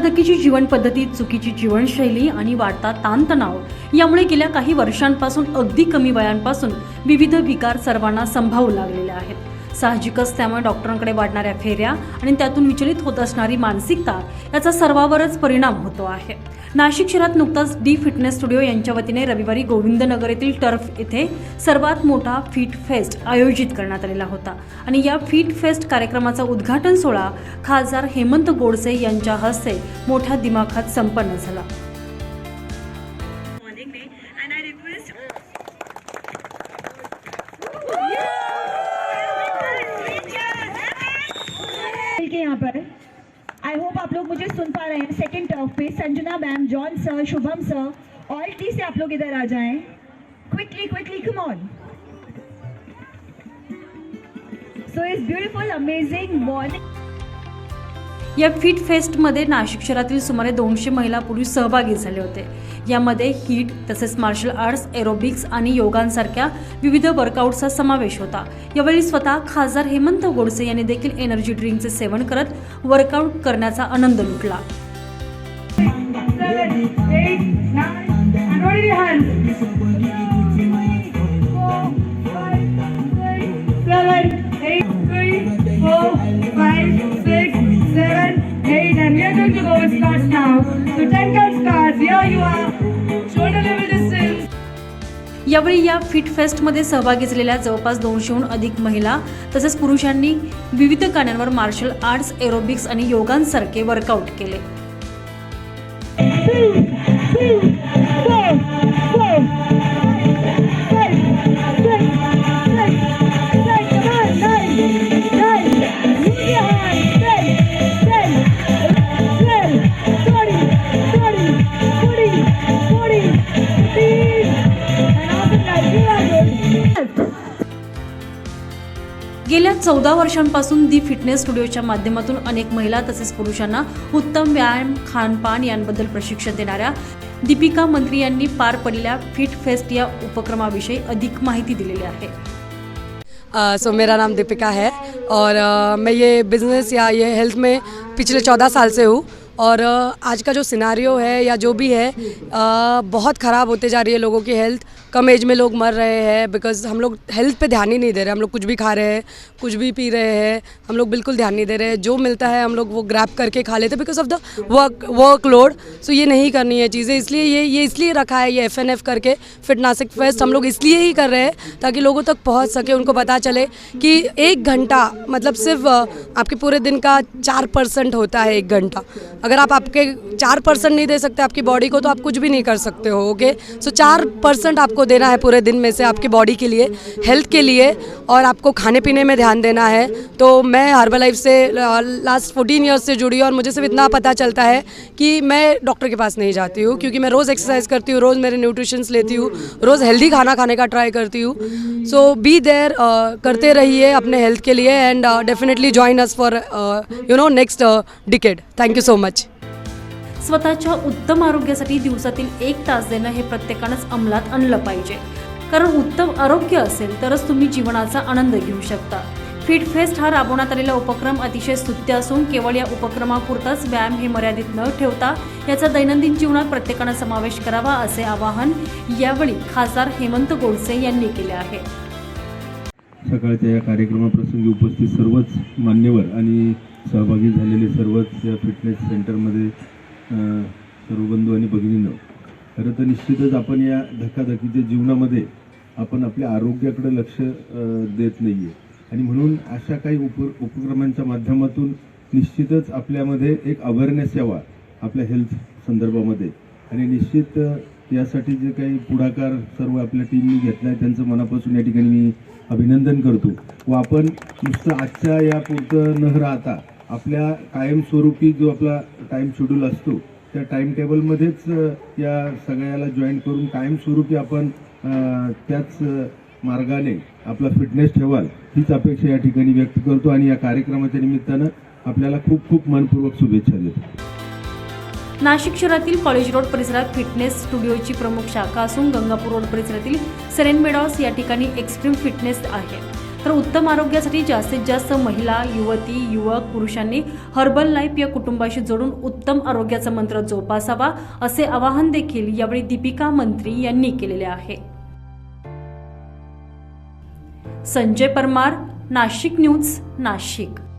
धक्काधक्कीची जीवन पद्धती चुकीची जीवनशैली आणि वाढता ताणतणाव यामुळे गेल्या काही वर्षांपासून अगदी कमी वयांपासून विविध विकार सर्वांना संभावू लागलेले आहेत. साहजिकच त्यामुळे डॉक्टरांकडे वाढणाऱ्या फेऱ्या आणि त्यातून विचलित होत असणारी मानसिकता याचा सर्वावरच परिणाम होतो आहे. नाशिक शहरात नुकताच डी फिटनेस स्टुडिओ यांच्या वतीने रविवारी गोविंदनगर येथील टर्फ येथे सर्वात मोठा फिट फेस्ट आयोजित करण्यात आलेला होता. आणि या फिट फेस्ट कार्यक्रमाचा उद्घाटन सोहळा खासदार हेमंत गोडसे यांच्या हस्ते मोठ्या दिमाखात संपन्न झाला. सुन पा रहे हैं सेकंड टर्फ पे Sanjana ma'am John sir Shubham sir all T से आप लोग इधर आ जाएँ। Quickly quickly come on so is beautiful amazing morning या फिट फेस्टमध्ये नाशिक शहरातील सुमारे दोनशे महिला पुरुष सहभागी झाले होते. यामध्ये हीट तसेच मार्शल आर्ट्स एरोबिक्स आणि योगांसारख्या विविध वर्कआउटचा समावेश होता. यावेळी स्वतः खासदार हेमंत गोडसे यांनी देखील एनर्जी ड्रिंकचे सेवन करत वर्कआउट करण्याचा आनंद लुटला. Seven, यावेळी या फिट फेस्टमध्ये सहभागी झालेल्या जवळपास दोनशेहून अधिक महिला तसेच पुरुषांनी विविध गाण्यांवर मार्शल आर्ट्स एरोबिक्स आणि योगांसारखे वर्कआउट केले. गेल्या चौदा वर्षांपासून दी फिटनेस स्टुडिओच्या माध्यमातून अनेक महिला तसेच पुरुषांना उत्तम व्यायाम खानपान यांबद्दल प्रशिक्षण देणाऱ्या दीपिका मंत्री यांनी पार पडलेल्या फिट फेस्ट या उपक्रमाविषयी अधिक माहिती दिलेली आहे. सो मेरा नाम दीपिका है और मैं ये बिज़नेस या ये हेल्थ में पिछले चौदह साल से हूँ। और आज का जो सिनारियो है या जो भी है बहुत ख़राब होते जा रही है लोगों की हेल्थ कम एज में लोग मर रहे हैं बिकॉज़ हम लोग हेल्थ पे ध्यान ही नहीं दे रहे। हम लोग कुछ भी खा रहे हैं, कुछ भी पी रहे हैं, हम लोग बिल्कुल ध्यान नहीं दे रहे। हैं जो मिलता है हम लोग वो ग्रैप करके खा लेते because of the work work load so ये नहीं करनी है चीज़ें, इसलिए ये ये इसलिए रखा है ये एफ़ एन एफ़ करके फिटनासिक फेस्ट हम लोग इसलिए ही कर रहे हैं ताकि लोगों तक पहुँच सके, उनको पता चले कि एक घंटा मतलब सिर्फ़ आपके पूरे दिन का चार परसेंट होता है एक घंटा। अगर आप आपके चार परसेंट नहीं दे सकते आपकी बॉडी को तो आप कुछ भी नहीं कर सकते हो ओके सो चार परसेंट आपको देना है पूरे दिन में से आपकी बॉडी के लिए हेल्थ के लिए, और आपको खाने पीने में ध्यान देना है। तो मैं हर्बल लाइफ से लास्ट फोर्टीन ईयर्स से जुड़ी और मुझे सिर्फ़ इतना पता चलता है कि मैं डॉक्टर के पास नहीं जाती हूँ, क्योंकि मैं रोज़ एक्सरसाइज करती हूँ, रोज़ मेरे न्यूट्रिशंस लेती हूँ, रोज़ हेल्दी खाना खाने का ट्राई करती हूँ। सो बी देयर करते रहिए अपने हेल्थ के लिए and definitely join us for you know next decade thank you so much स्वतःच्या उत्तम आरोग्यासाठी दिवसातील एक तास देणं हे प्रत्येकानंच अंमलात आणलं पाहिजे. कारण उत्तम आरोग्य असेल तरच तुम्ही जीवनाचा आनंद घेऊ शकता. फिट फेस्ट हा राबवण्यात आलेला उपक्रम अतिशय स्तुत्य असून केवळ या उपक्रमापुरताच व्यायाम हे मर्यादित न ठेवता याचा दैनंदिन जीवनात प्रत्येकानं समावेश करावा असे आवाहन यावेळी खासदार हेमंत गोडसे यांनी केले आहे. सकाळच्या या कार्यक्रमाप्रसंगी उपस्थित सर्वच मान्यवर आणि सहभागी झालेले सर्वच या फिटनेस सेंटरमध्ये सर्व बंधू आणि भगिनींनो. खरं तर निश्चितच आपण या धकाधकीच्या जीवनामध्ये आपण आपल्या आरोग्याकडे लक्ष देत नाही आहे आणि म्हणून अशा काही उप उपक्रमांच्या माध्यमातून निश्चितच आपल्यामध्ये एक अवेअरनेस यावा आपल्या हेल्थ संदर्भामध्ये. आणि निश्चित यासाठी जे काही पुढाकार सर्व आपल्या टीमनी घेतला आहे त्यांचं मनापासून या ठिकाणी मी अभिनंदन करतो. व आपण नुसतं आजच्या या पुरतं न राहता आपल्या कायमस्वरूपी जो आपला टाईम शेड्यूल असतो त्या टाईम टेबलमध्येच या सगळ्याला जॉईन करून कायमस्वरूपी आपण त्याच मार्गाने आपला फिटनेस ठेवाल हीच अपेक्षा या ठिकाणी व्यक्त करतो आणि या कार्यक्रमाच्या निमित्तानं आपल्याला खूप खूप मनपूर्वक शुभेच्छा देतो. नाशिक शहरातील कॉलेज रोड परिसरात फिटनेस स्टुडिओची प्रमुख शाखा असून गंगापूर रोड परिसरातील सेरेन मेडॉस या ठिकाणी एक्स्ट्रीम फिटनेस आहे. तर उत्तम आरोग्यासाठी जास्तीत जास्त महिला युवती युवक पुरुषांनी हर्बल लाईफ या कुटुंबाशी जोडून उत्तम आरोग्याचा मंत्र जोपासावा असे आवाहन देखील यावेळी दीपिका मंत्री यांनी केलेले आहे. संजय परमार नाशिक न्यूज नाशिक.